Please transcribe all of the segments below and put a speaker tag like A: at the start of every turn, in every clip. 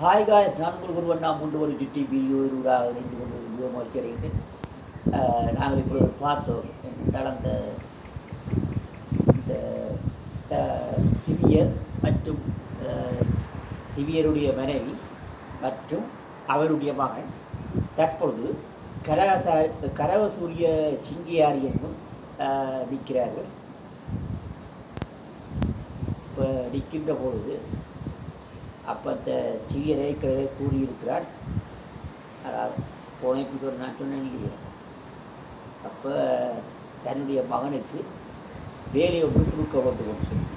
A: Hi guys நான் உங்கள் ஒருவன் நாம் கொண்டு ஒரு சுட்டி வீடியோவிலூடாக இணைந்து கொண்டு மிகவும் மகிழ்ச்சி அடைகின்றேன் நாங்கள் இப்பொழுது பார்த்தோம் என்னென்றால் அந்த இந்த சிவியர் மற்றும் சிவியருடைய மனைவி மற்றும் அவருடைய மகன் தற்பொழுது கரகசா கரவசூரிய சிங்கியார் என்னும் நிற்கிறார்கள். இப்போ நிற்கின்ற பொழுது அப்போ அந்த சிவியர் கூறியிருக்கிறார். அதாவது போன எபிசோடு நான் சொன்னேன் இல்லையே. அப்போ தன்னுடைய மகனுக்கு வேலையை விட்டு கொடுக்க வேண்டும் என்று சொல்லி.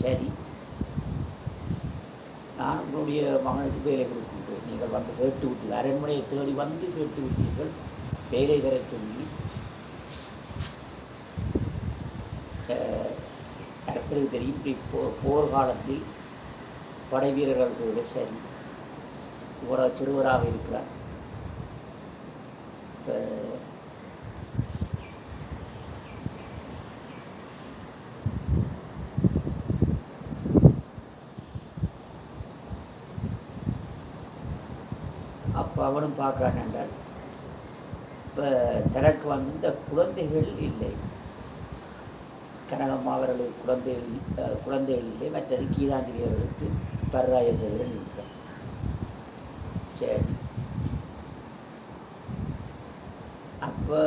A: சரி. நான் உங்களுடைய மகனுக்கு வேலை கொடுக்கின்றேன். நீங்கள் வந்து கேட்டு விட்டீர்கள் அரண்மனையை தேடி வந்து கேட்டு விட்டீர்கள் வேலை தர சொல்லி. அரசருக்கு தெரியும். இப்படி போ போர்க்காலத்தில் படை வீரர்களுக்கு சரி. இவ்வளவு சிறுவராக இருக்கிறார். இப்போ அப்போ அவனும் பார்க்குறான் என்றால் இப்போ தனக்கு வந்து இந்த குழந்தைகள் இல்லை. கனகம்மா அவர்களுக்கு குழந்தைகள் குழந்தைகளிலே இல்லை மற்றது கீதாஞ்சலி அவர்களுக்கு பர்ராய இருக்கிறார் சரி. அப்போ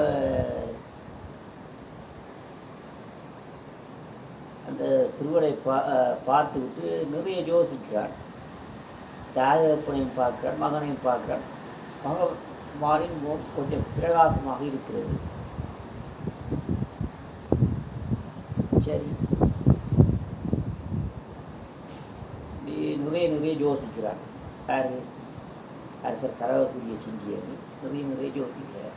A: அந்த சிறுவனை பா அஹ், பார்த்து விட்டு நிறைய யோசிக்கிறான். தாயப்பனையும் பார்க்கிறான் மகனையும் பார்க்கிறான். மக மாறின் முகம் கொஞ்சம் பிரகாசமாக இருக்கிறது. சரி. நீ நிறைய நிறைய யோசிக்கிறான் யார்? அரசர் கரகசூரிய சிங்கியர். நிறைய நிறைய யோசிக்கிறார்.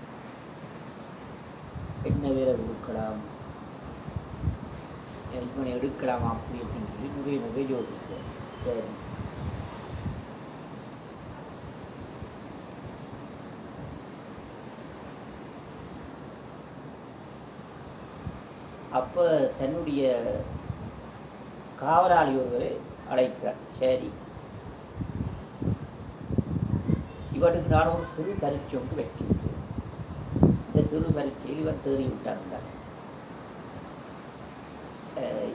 A: என்ன வேலை கொடுக்கலாம்? இவனை எடுக்கலாம்? அப்படி அப்படின்னு சொல்லி நிறைய நிறைய யோசிக்கிறார். சரி. அப்போ தன்னுடைய காவலாளி ஒருவரை அழைக்கிறார். சரி. இவனுக்கு நான் ஒரு சிறு பரீட்சை ஒன்று வைக்கின்றேன் இந்த சிறு பரீட்சையில் இவன் தேறி விட்டான்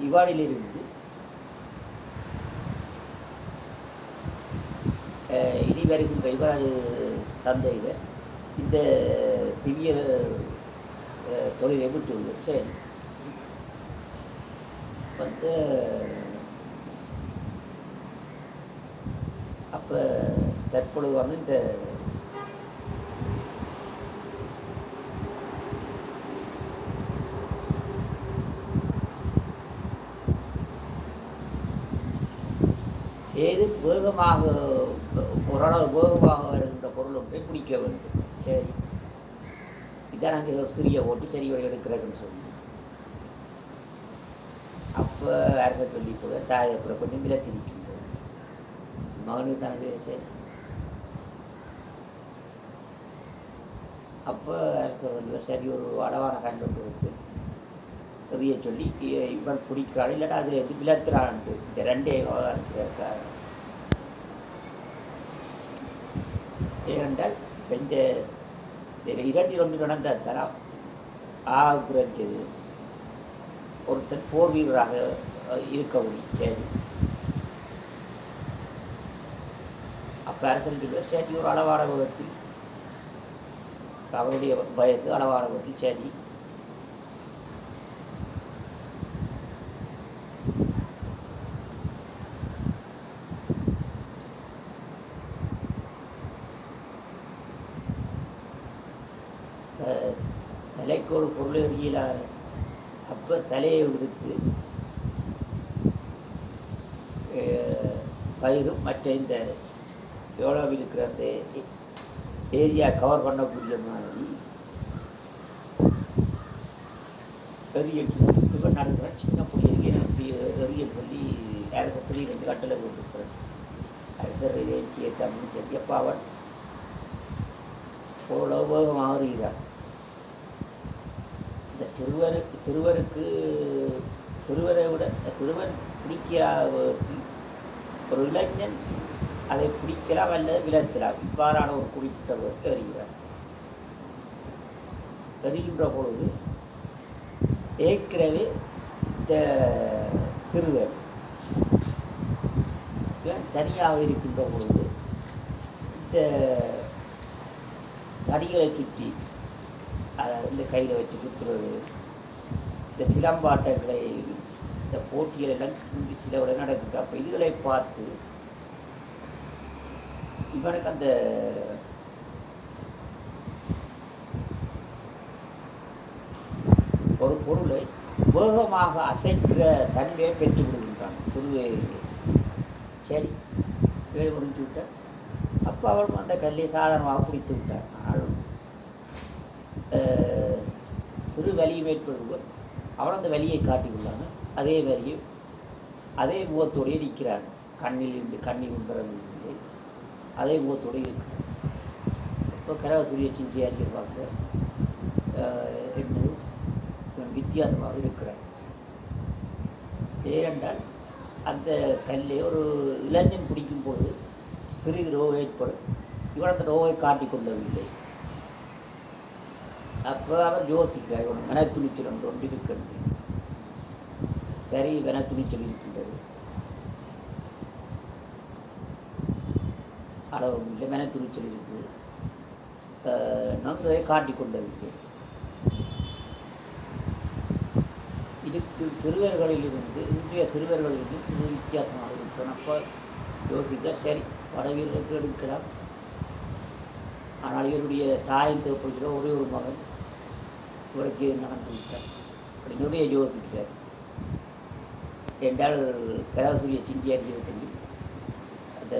A: இவானிலிருந்து இனி வருகின்ற இவரது சந்தையில் இந்த சிவியர் தொழிலை விட்டு சரி. வந்து அப்போ தற்பொழுது வந்து இந்த ஏது வேகமாக ஓரளவு வேகமாக வருகின்ற பொருள் ஒன்றை பிடிக்க வேண்டும். சரி. இதான் அங்கே ஒரு சிறிய ஓட்டு சரி வழி எடுக்கிறேன்னு சொல்லி. அரச சொல்லி கூட தாயை கூட கொஞ்சம் விலத்திருக்கின்றோம் மகனுக்கு தானே சரி அப்போ அரசர் வள்ளுவர் சரி ஒரு அளவான கண்டு கொடுத்து எறிய சொல்லி இவன் பிடிக்கிறாள் இல்லாட்டா அதில் எது விலத்துறான்ட்டு இந்த ரெண்டே அனுப்பிச்சிருக்கார் ஏனென்றால் இந்த இந்த இரண்டில் ஒன்று நடந்த தரம் ஆகுறது ஒருத்தர் போர் வீரராக இருக்க முடியும் சரி அப்போ அரசன் சொல்லுவார், ஒரு அளவான விதத்தில் அவருடைய வயசு அளவான விதத்தில் சரி தலைக்கு ஒரு பொருள் எறியலார் அப்போ தலையை விடுத்து பயிரும் மற்ற இந்த எவ்வளவு இருக்கிற அந்த ஏரியா கவர் பண்ணக்கூடிய மாதிரி எரியல் சொல்லி இப்போ நடக்கிற சின்ன பிள்ளைகளுக்கு அப்படி எரியல் சொல்லி அரசர் ரெண்டு கட்டளை போட்டுருக்கிறார் அரசர் இதை தமிழ் சொல்லி அப்போ அவன் ஓரளவு வேகமாக இந்த சிறுவருக்கு சிறுவருக்கு சிறுவரை விட சிறுவன் பிடிக்காத ஒரு இளைஞன் அதை பிடிக்கலாம் அல்லது விலக்கலாம் இவ்வாறான ஒரு குறிப்பிட்ட விதத்தில் அறிகிறார் அறிகின்ற பொழுது ஏற்கனவே இந்த சிறுவர் தனியாக இருக்கின்ற பொழுது இந்த தடிகளை சுற்றி அதை வந்து கையில் வச்சு சுற்றுறது இந்த சிலம்பாட்டங்களை இந்த போட்டிகள் எல்லாம் இங்கு சில விட நடக்குது அப்போ இதுகளை பார்த்து இவனுக்கு அந்த ஒரு பொருளை வேகமாக அசைக்கிற தன்மையை பெற்று விடுகின்றான் சிறுவே. சரி வேலை முடிஞ்சு விட்டேன். அப்போ அவன் அந்த கல்லை சாதாரணமாக பிடித்து விட்டான். சிறு வலியும் ஏற்படுவர் அவன் அந்த வலியை காட்டியுள்ளாங்க அதே வலியை அதே முகத்தோடையே நிற்கிறான் கண்ணில் இருந்து கண்ணீர் உண்பதில்லை அதே முகத்தோடு இருக்கிறான் இப்போ கரகசூரிய சிஞ்சி அறிக்கை என்று வித்தியாசமாக இருக்கிறான் ஏனென்றால் அந்த கல்லை ஒரு இளைஞன் பிடிக்கும் பொழுது சிறிது நோவை ஏற்படும். இவன் அந்த நோவை காட்டிக்கொள்ளவில்லை. அப்போ அவர் யோசிக்கிறார் ஒரு மனத்துணிச்சல் ஒன்று ஒன்று இருக்கிறது. சரி மனத்துணிச்சல் இருக்கின்றது. அளவு இல்லை மனத்துணிச்சல் இருக்குது. அஹ் நான் இதுக்கு சிறுவர்களிலிருந்து இன்றைய சிறுவர்களிலிருந்து சிறு வித்தியாசமாக இருக்கிறோம் அப்போ யோசிக்க சரி படவீரருக்கு எடுக்கலாம். ஆனால் இவருடைய தாயின் தேவைப்படுகிற ஒரே ஒரு மகன் இவருக்கு நடந்து விட்டார் அப்படி நிறைய யோசிக்கிறார் என்றால் கதாசூரிய சிந்தி அறிஞர்களையும் அந்த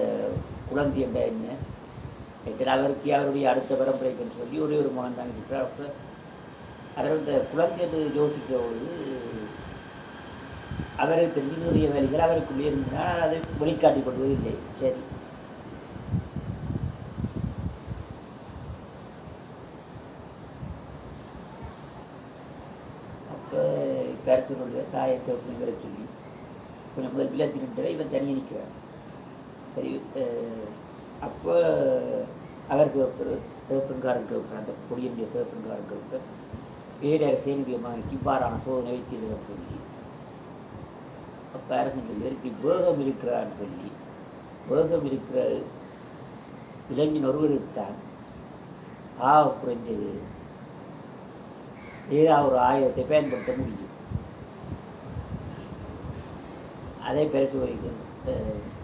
A: குழந்தை என்ற என்ன என்றால் அவருக்கு அவருடைய அடுத்த பரம்பரை என்று சொல்லி ஒரே ஒரு மகன் தான் இருக்கிறார் அப்போ அவர் இந்த குழந்தை என்று யோசிக்கிற பொழுது அவருக்கு தெரிஞ்சு நிறைய வேலைகள் அவருக்குள்ளே இருந்ததுனால் அதை வெளிக்காட்டிக் கொள்வதில்லை சரி அப்போ பேரசனுடைய தாயை தோற்று வர சொல்லி கொஞ்சம் முதல் வில்லத்தினுடைய இவன் தனியாக நிற்கிறான் சரி அஹ், அப்போ அவருக்கு ஒரு தேப்பன்காரன் கேட்பார் அந்த பொடியனுடைய தேப்பன்காரன் கேட்பார் வேறு சேனுடைய மகனுக்கு இவ்வாறான சோதனை வைத்தீர்கள் சொல்லி அப்போ அரசன் சொல்லுவார் இப்படி வேகம் இருக்கிறான்னு சொல்லி வேகம் இருக்கிற இளைஞன் ஒருவருக்குத்தான் ஆக குறைஞ்சது ஏதாவது ஒரு ஆயுதத்தை பயன்படுத்த முடியும். அதே பெருசு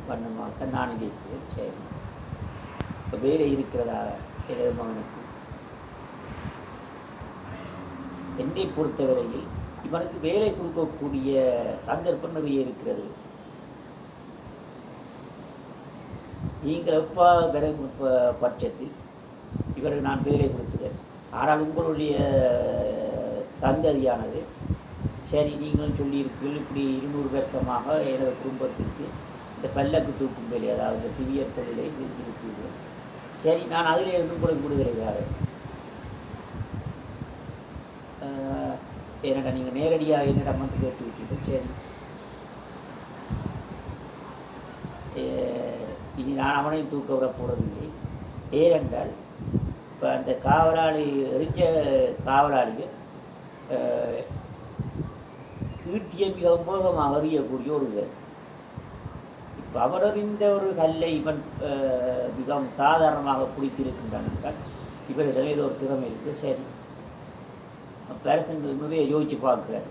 A: பண்ணமாகத்தான் நான் பேசுவேன் சரி. இப்போ வேலை இருக்கிறதா? எனது மகனுக்கு என்னை பொறுத்தவரையில் இவனுக்கு வேலை கொடுக்கக்கூடிய சந்தர்ப்பம் நிறைய இருக்கிறது. நீங்கள் எப்போ பெறும் பட்சத்தில் இவருக்கு நான் வேலை கொடுத்துறேன் ஆனால் உங்களுடைய சந்ததியானது சரி நீங்களும் சொல்லியிருக்கீர்கள் இப்படி இருநூறு வருஷமாக எனது குடும்பத்திற்கு இந்த பல்லக்கு தூக்கும் வேலை அதாவது சிவியர் தொழிலை செஞ்சிருக்கிறீர்கள் சரி நான் அதில் இருந்து உங்களுக்கு விடுதலை என்னடா நீங்கள் நேரடியாக என்னிடம் வந்து கேட்டு விட்டீங்க? சரி. இனி நான் அவனையும் தூக்க விட போகிறதில்லை ஏனென்றால் இப்போ அந்த காவலாளி எரிஞ்ச காவலாளிகள் ஈட்டிய மிக வேகமாக அறியக்கூடிய ஒரு இது இப்போ அவர் அறிந்த ஒரு கல்லை இவன் மிகவும் சாதாரணமாக பிடித்திருக்கின்றான் என்றால் இவரிடம் ஏதோ ஒரு திறமை இருக்குது சரி. பேரசன் நிறைய யோசிச்சு பார்க்குறார்.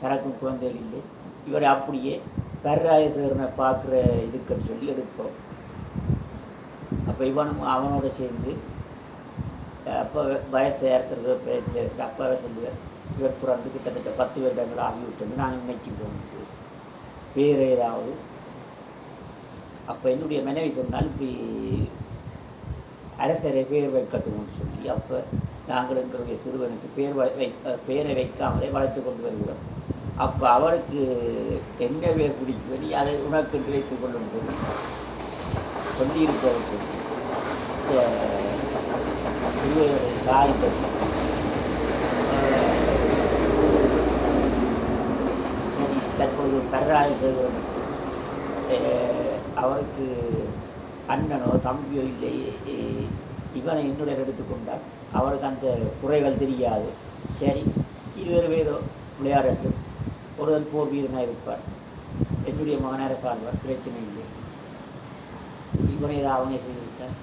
A: தனக்கும் குழந்தைகள் இல்லை. இவரை அப்படியே பெர்ராய பார்க்குற இதுக்குன்னு சொல்லி எடுப்போம். அப்போ இவனும் அவனோட சேர்ந்து அப்போ வயசு அரசர்கள் பேச்சு அப்போ சொல்லுவார் இவர் பிறந்து கிட்டத்தட்ட பத்து வருடங்கள் ஆகிவிட்டது. நான் இன்னைக்கு போனது. வேறு ஏதாவது? அப்போ என்னுடைய மனைவி சொன்னால் இப்படி அரசரை பேர் வைக்கட்டும்னு சொல்லி அப்போ நாங்கள் எங்களுடைய சிறுவனுக்கு பேர் வை வை பேரை வைக்காமலே வளர்த்து கொண்டு வருகிறோம். அப்போ அவருக்கு என்ன பேர் பிடிக்கும் நீ அதை உனக்கு என்று வைத்துக் கொள்ளும் சொல்லி சொல்லியிருக்கிறவர் சொல்லி சிறுவனுடைய தாய் பற்றி வரராஜசேகரனுக்கு அஹ், அவருக்கு அண்ணனோ தம்பியோ இல்லை இவனை என்னுடன் எடுத்துக்கொண்டால் அவருக்கு அந்த குறைகள் தெரியாது. சரி இருவர் ஏதோ விளையாடட்டும். ஒருவன் போர் வீரனாக இருப்பார் என்னுடைய மகனார சார்பார் பிரச்சனை இல்லை. இவனை ஏதாவது அவனே செய்திருக்கார்.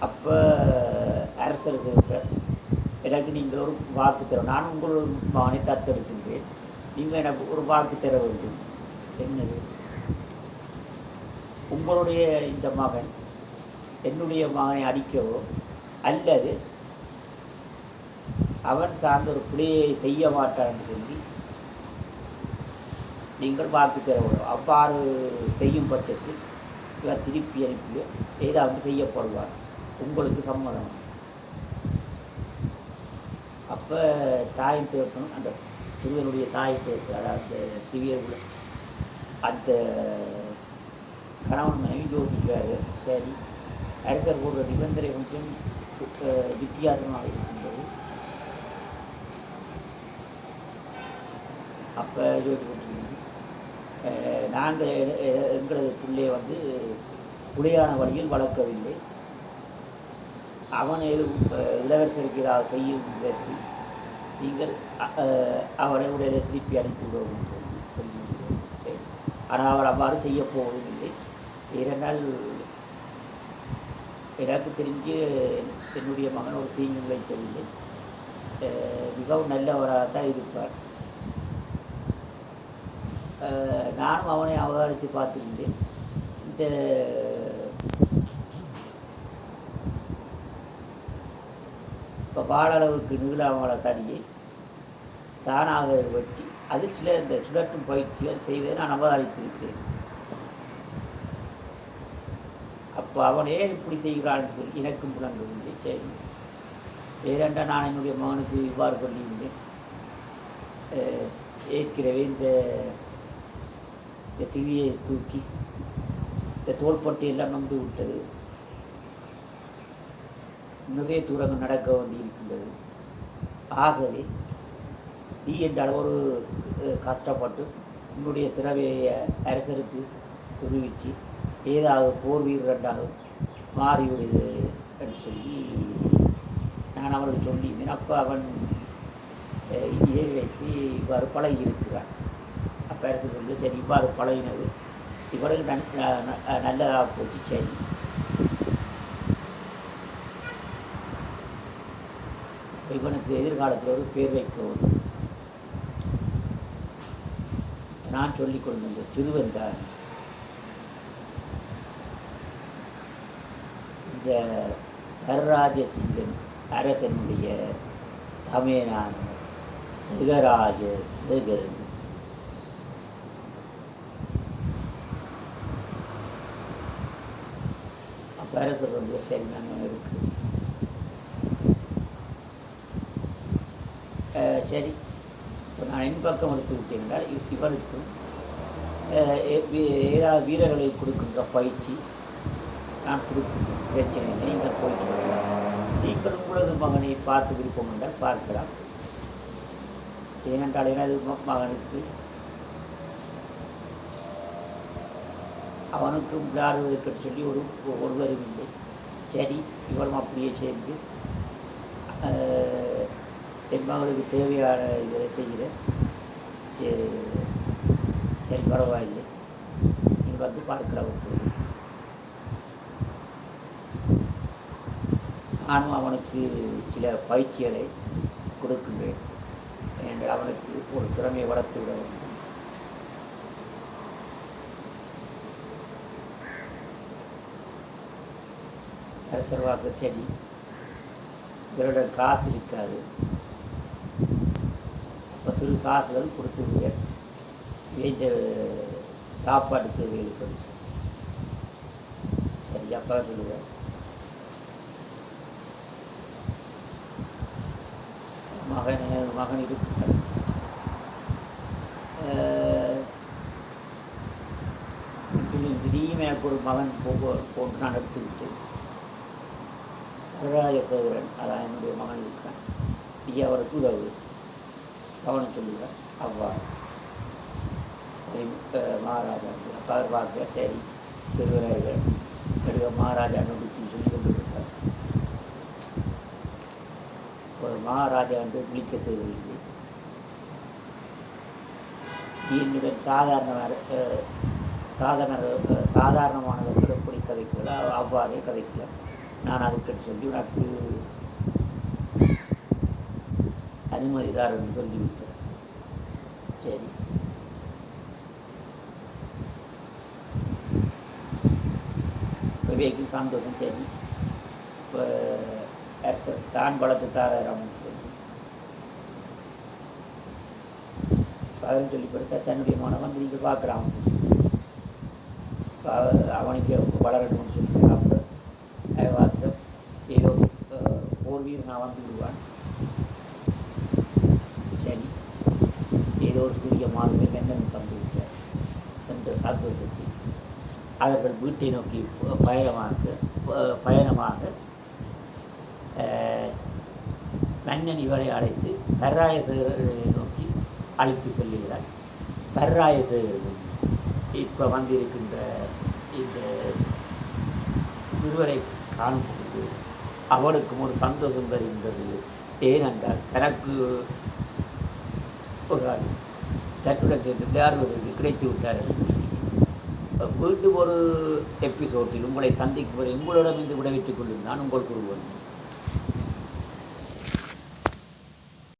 A: அப்போ அரசருக்கு இருக்கார். எனக்கு நீங்கள் ஒரு வாக்கு தரும். நான் உங்களோட மகனை தத்தெடுக்கிறேன் நீங்கள் எனக்கு ஒரு வாக்கு தர வேண்டும். என்னது? உங்களுடைய இந்த மகன் என்னுடைய மகனை அடிக்கவோ அல்லது அவன் சார்ந்த ஒரு பிள்ளையை செய்ய மாட்டான்னு சொல்லி நீங்கள் வாக்கு தர வேண்டும். அவ்வாறு செய்யும் பட்சத்தில் இவர் திருப்பி அனுப்பியோ ஏதாவது செய்யப்படுவார் உங்களுக்கு சம்மதம்? அப்போ தாயின் தேர்ப்பனும் அந்த சிறுவனுடைய தாய் தேர்ப்பு அதாவது அந்த சிவியர் அந்த கணவன் மனைவி யோசிக்கிறாரு. சரி அரசர் போடுற நிபந்தனை கொஞ்சம் வித்தியாசமாக இருக்கின்றது. அப்போ நாங்கள் எங்களது பிள்ளையை வந்து புலியான வழியில் வளர்க்கவில்லை. அவன் எதுவும் இளவரசருக்கு ஏதாவது செய்யும் விதத்தில் நீங்கள் அவரை அவனை உடனே திருப்பி அனுப்பிவிடுவோம் சொல்லி சொல்லி சரி. ஆனால் அவர் அவ்வாறு செய்ய போவதும் இல்லை இரண்டால் எனக்கு தெரிஞ்சு என்னுடைய மகன் ஒரு தீங்கு வைத்ததில்லை மிகவும் நல்லவராக தான் இருப்பார். நானும் அவனை அவதானித்து பார்த்துருந்தேன். இந்த இப்போ வாழளவுக்கு நீளமான தடியை தானாக வெட்டி அதில் சில இந்த சுழற்றும் பயிற்சிகள் செய்வதை நான் அவதானித்திருக்கிறேன். அப்போ அவன் ஏன் இப்படி செய்கிறான்னு சொல்லி எனக்கும் புலங்கவில்லை சரி. ஏனென்றா நான் என்னுடைய மகனுக்கு இவ்வாறு சொல்லியிருந்தேன். அஹ், ஏற்கனவே இந்த இந்த சிவியை தூக்கி இந்த தோள்பட்டை எல்லாம் நொந்து விட்டது. நிறைய தூரங்கள் நடக்க வேண்டி இருக்கின்றது ஆகவே நீ என்ற அளவு கஷ்டப்பட்டு உன்னுடைய திறமையை அரசருக்கு தெரிவித்து ஏதாவது போர் வீரராக மாறிவிடுது என்று சொல்லி நான் அவனுக்கு சொல்லியிருந்தேன். அப்போ அவன் அஹ், இதை வைத்து இவ்வாறு பழகி இருக்கிறான் அப்போ அரசு சொல்லி சரி இவ்வாறு பழகினது. இவ்வளவு நன் ந- நல்லதாக போச்சு சரி. இவனுக்கு எதிர்காலத்தில் ஒரு பேர் வைக்கவும் நான் சொல்லிக் கொண்டிருந்த திருவந்தார் இந்த வரராஜசிங்கன் அரசனுடைய தமையனான சிகராஜ சேகரன். அப்போ அரசர் வந்து சரி நான் இருக்கு. சரி இப்போ நான் என் பக்கம் எடுத்து விட்டேன் என்றால் இவ்- இவனுக்கும் ஏ- ஏதாவது வீரர்களை கொடுக்கின்ற பயிற்சி நான் கொடுக்கும் பிரச்சனை இல்லை நீங்கள் போயிட்டு நீங்கள் உங்களது மகனை பார்த்து விருப்பம் என்றால் பார்க்கலாம் ஏனென்றால் எனது மகனுக்கு அவனுக்கும் விளையாடுவதற்கு சொல்லி ஒரு ஒருவரும் இல்லை சரி இவளும் அப்படியே சேர்ந்து பெண்மகளுக்கு என் தேவையான இதை செய்கிறேன். சரி சரி பரவாயில்லை. நீங்கள் வந்து பார்க்கலாம் போய் நானும் அவனுக்கு சில பயிற்சிகளை கொடுக்கின்றேன். என்று அவனுக்கு ஒரு திறமையை வளர்த்து விட வேண்டும். அரசர்வாக்கு செடி இவருடன் காசு இருக்காது. சிறு காசுகள் கொடுத்து விடுவேன் வீட்டு சாப்பாடு தேவைகளுக்கு சரி அப்பா சொல்லுவேன் மகன் மகன் இருக்கிறார் திடீர்னு எனக்கு ஒரு மகன் போக போன்று நான் எடுத்துக்கிட்டு. வரராஜசேகரன் அதான் என்னுடைய மகன் இருக்கிறான் நீ அவருக்கு உதவு. கவனித்துள்ளார் அவ்வாறு சரி மகாராஜா அப்போ அவர் பார்க்க சரி சிறுவர்கள் எடுக்க மகாராஜா நோக்கி சொல்லி கொண்டு ஒரு மகாராஜா வந்து விழிக்க தேவையில்லை. என்னுடன் சாதாரண சாதாரண சாதாரணமானவர்கள் எப்படி கதைக்கிறதோ அவ்வாறே கதைக்கலாம் நான் அதுக்கு சொல்லி உனக்கு அனுமதி தாரன்னு சொல்லிவிட்டேன் சரி. விவேக்கும் சந்தோஷம் சரி. இப்போ தான் வளர்த்து தாராராமன் சொல்லி. அவரும் சொல்லி கொடுத்தா தன்னுடைய மனவன் திரும்பி பார்க்குறான் அவனுக்கு வளரணும்னு சொல்லி அப்புறம் பார்த்து ஏதோ அஹ், போர் நான் வந்து விடுவான். சனி ஏதோ ஒரு சூரிய மாதிரி கண்ணன் தந்து விட்டார் என்ற சந்தோஷத்தில் அவர்கள் வீட்டை நோக்கி பயணமாக பயணமாக மன்னன் இவரை அழைத்து பர்ராயசேகரை நோக்கி அழைத்து சொல்லுகிறார். பர்ராயசேகர்கள் இப்போ வந்திருக்கின்ற இந்த சிறுவரை காணும் பொழுது ஒரு சந்தோஷம் தருகின்றது. ஏனென்றால் தனக்கு ஒரு ஆள். தட்டுடன் சேர்ந்து விளையாடுவதற்கு கிடைத்து விட்டார் என்று சொல்லி மீண்டும் ஒரு எபிசோட்டில் உங்களை சந்திக்கும் வரை உங்களிடமிருந்து விடைபெற்றுக் கொள்ளும் நான் உங்கள் குருவன்.